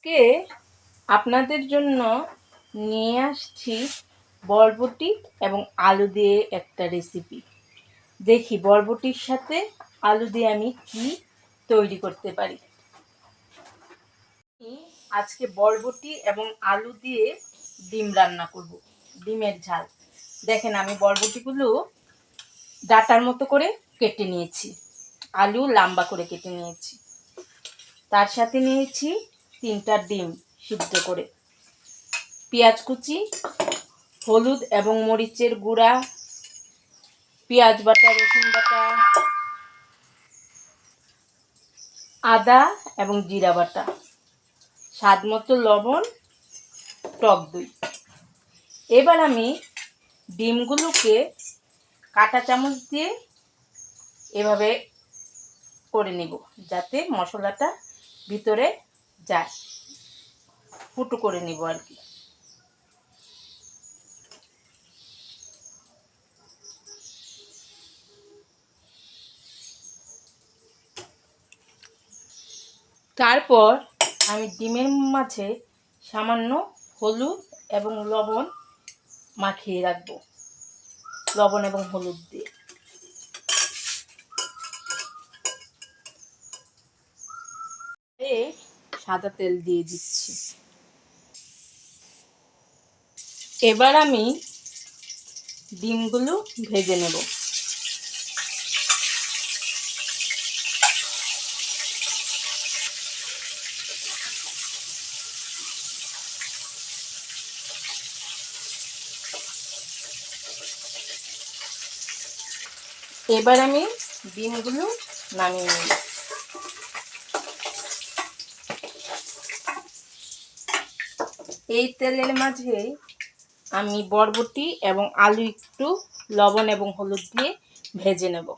আজকে আপনাদের জন্য নিয়ে আসছি বরবটি এবং আলু দিয়ে একটা রেসিপি দেখি বরবটির সাথে আলু দিয়ে আমি কি তৈরি করতে পারি। আজকে বরবটি এবং আলু দিয়ে ডিম রান্না করব, ডিমের ঝাল। দেখেন আমি বরবটিগুলো ডাটার মতো করে কেটে নিয়েছি, আলু লম্বা করে কেটে নিয়েছি। তার সাথে নিয়েছি তিনটা ডিম সিদ্ধ করে। পেঁয়াজ কুচি, হলুদ এবং মরিচের গুঁড়া, পেঁয়াজ বাটা, রসুন বাটা, আদা এবং জিরা বাটা। স্বাদ মতো লবণ, টক দই। এবার আমি ডিমগুলোকে কাঁটা চামচ দিয়ে এভাবে করে নিব, যাতে মশলাটা ভিতরে যায় ফুটো করে নিব আর কি। তারপর আমি ডিমের মাঝে সামান্য হলুদ এবং লবণ মাখিয়ে রাখব। লবণ এবং হলুদ দিয়ে। সাদা তেল দিয়ে দিচ্ছি। এবার আমি ডিমগুলো ভেজে নেব। এবার আমি ডিমগুলো নামিয়ে নেব। এই তেলের মাঝে আমি বরবটি এবং আলু একটু লবণ এবং হলুদ দিয়ে ভেজে নেব।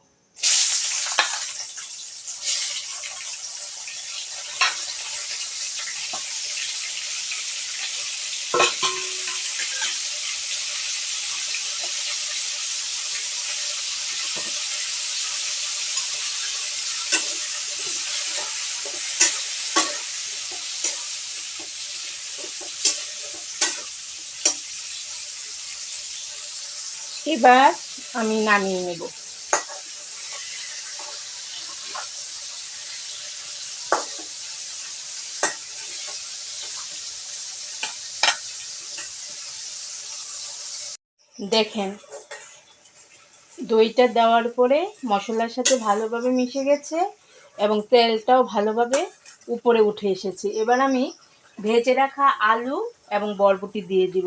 এবার আমি নামিয়ে নেব। দেখেন, দইটা দেওয়ার পরে মশলার সাথে ভালোভাবে মিশে গেছে এবং তেলটাও ভালোভাবে উপরে উঠে এসেছে। এবার আমি ভেজে রাখা আলু এবং বরবটি দিয়ে দিব।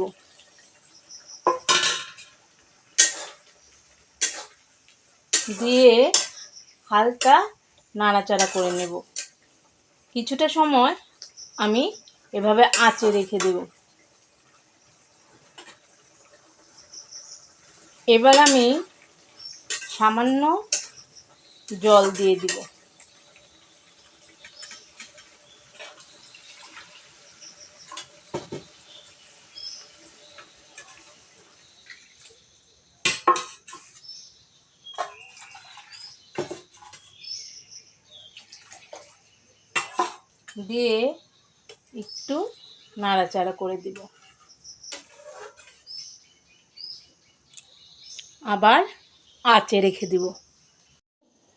দিয়ে হালকা নাড়াচাড়া করে নেব। কিছুটা সময় আমি এভাবে আঁচে রেখে দেব। এবার আমি সামান্য জল দিয়ে দিব। দিয়ে একটু নাড়াচাড়া করে দিব। আবার আঁচে রেখে দিব।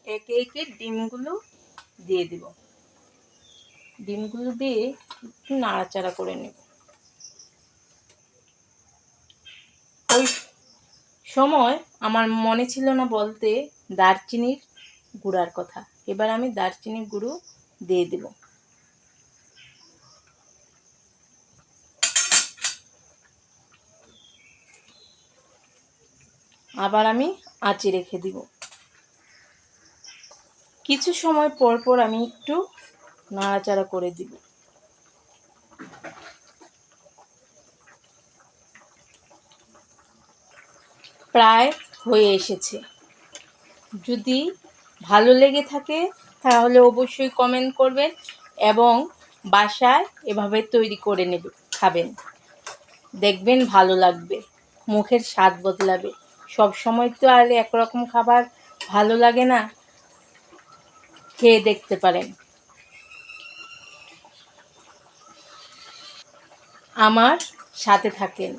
একে একে ডিমগুলো দিয়ে দিব। ডিমগুলো দিয়ে একটু নাড়াচাড়া করে নেব। ওই সময় আমার মনে ছিল না বলতে দারচিনির গুঁড়ার কথা। এবার আমি দারচিনির গুঁড়ো দিয়ে দেবো। আবার আমি আঁচে রেখে দিব। কিছু সময় পর পর আমি একটু নাড়াচাড়া করে দিব। প্রায় হয়ে এসেছে। যদি ভালো লেগে থাকে তাহলে অবশ্যই কমেন্ট করবেন এবং বাসায় এভাবে তৈরি করে নেবে, খাবেন। দেখবেন ভালো লাগবে, মুখের স্বাদ বদলাবে। সব সময় তো আর একরকম খাবার ভালো লাগে না, খেয়ে দেখতে পারেন। আমার সাথে থাকেন।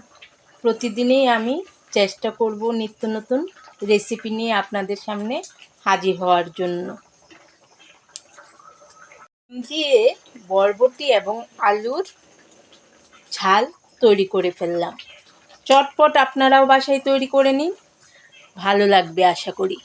প্রতিদিনই আমি চেষ্টা করব নিত্য নতুন রেসিপি নিয়ে আপনাদের সামনে হাজির হওয়ার জন্য। দিয়ে বরবটি এবং আলুর ঝাল তৈরি করে ফেললাম। চটপট আপনারাও বাসায় তৈরি করে নিন। ভালো লাগবে আশা করি।